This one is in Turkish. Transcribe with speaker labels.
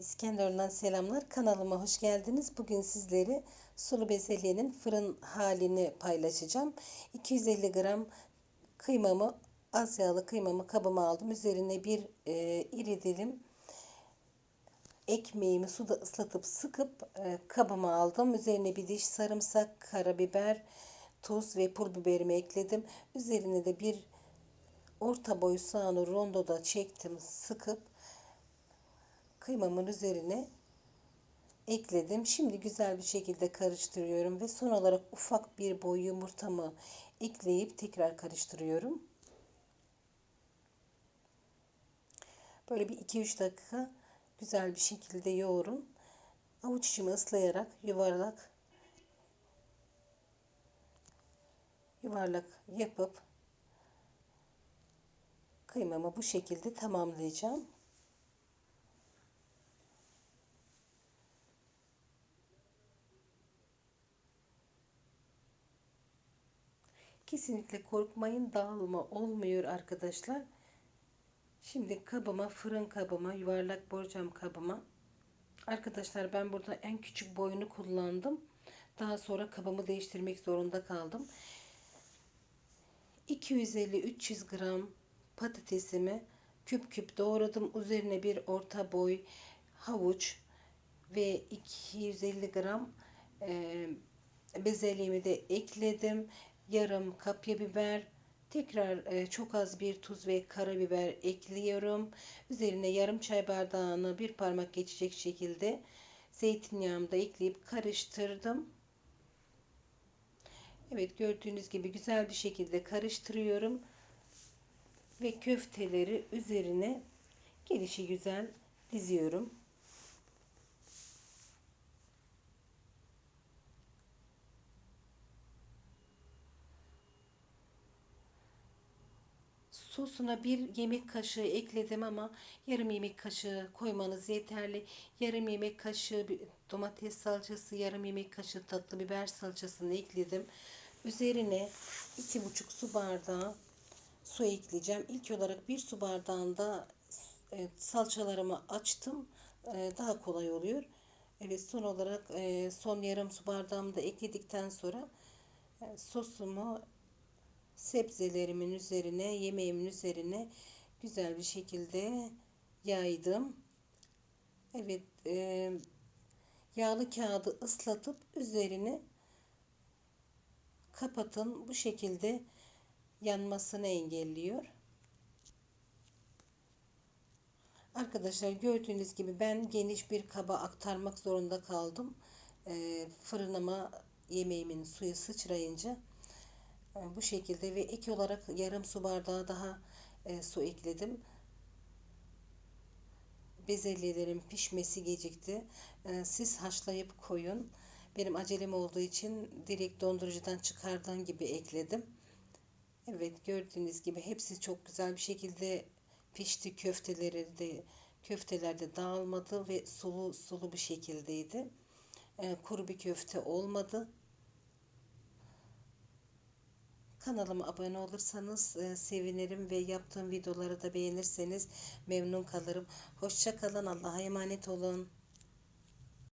Speaker 1: İskenderun'dan selamlar. Kanalıma hoş geldiniz. Bugün sizlere sulu bezelyenin fırın halini paylaşacağım. 250 gram kıymamı, az yağlı kıymamı kabıma aldım. Üzerine bir e, iri dilim ekmeğimi suda ıslatıp sıkıp e, kabıma aldım. Üzerine bir diş sarımsak, karabiber, tuz ve pul biberimi ekledim. Üzerine de bir orta boy soğanı rondoda çektim, sıkıp kıymamın üzerine ekledim. Şimdi güzel bir şekilde karıştırıyorum ve son olarak ufak bir boy yumurtamı ekleyip tekrar karıştırıyorum. Böyle bir 2-3 dakika güzel bir şekilde yoğurun. Avuç içimi ıslayarak yuvarlak yuvarlak yapıp kıymamı bu şekilde tamamlayacağım. Kesinlikle korkmayın dağılma olmuyor arkadaşlar. Şimdi kabıma fırın kabıma yuvarlak borcam kabıma arkadaşlar ben burada en küçük boyunu kullandım. Daha sonra kabımı değiştirmek zorunda kaldım. 250-300 gram patatesimi küp küp doğradım. Üzerine bir orta boy havuç ve 250 gram e, bezelyemi de ekledim yarım kapya biber, tekrar e, çok az bir tuz ve karabiber ekliyorum. Üzerine yarım çay bardağını bir parmak geçecek şekilde zeytinyağımı da ekleyip karıştırdım. Evet gördüğünüz gibi güzel bir şekilde karıştırıyorum. Ve köfteleri üzerine gelişi güzel diziyorum. Sosuna bir yemek kaşığı ekledim ama yarım yemek kaşığı koymanız yeterli. Yarım yemek kaşığı domates salçası, yarım yemek kaşığı tatlı biber salçasını ekledim. Üzerine iki buçuk su bardağı su ekleyeceğim. İlk olarak bir su bardağında e, salçalarımı açtım. E, daha kolay oluyor. Evet son olarak e, son yarım su bardağımı da ekledikten sonra sosumu sebzelerimin üzerine, yemeğimin üzerine güzel bir şekilde yaydım. Evet, e, yağlı kağıdı ıslatıp üzerine kapatın. Bu şekilde yanmasını engelliyor. Arkadaşlar gördüğünüz gibi ben geniş bir kaba aktarmak zorunda kaldım. E, fırınıma yemeğimin suyu sıçrayınca bu şekilde ve ek olarak yarım su bardağı daha e, su ekledim. Bezelyelerin pişmesi gecikti. E, siz haşlayıp koyun. Benim acelem olduğu için direkt dondurucudan çıkardığım gibi ekledim. Evet gördüğünüz gibi hepsi çok güzel bir şekilde pişti. Köfteleri de köfteler de dağılmadı ve sulu sulu bir şekildeydi. E, kuru bir köfte olmadı. Kanalıma abone olursanız e, sevinirim ve yaptığım videoları da beğenirseniz memnun kalırım. Hoşçakalın. Allah'a emanet olun.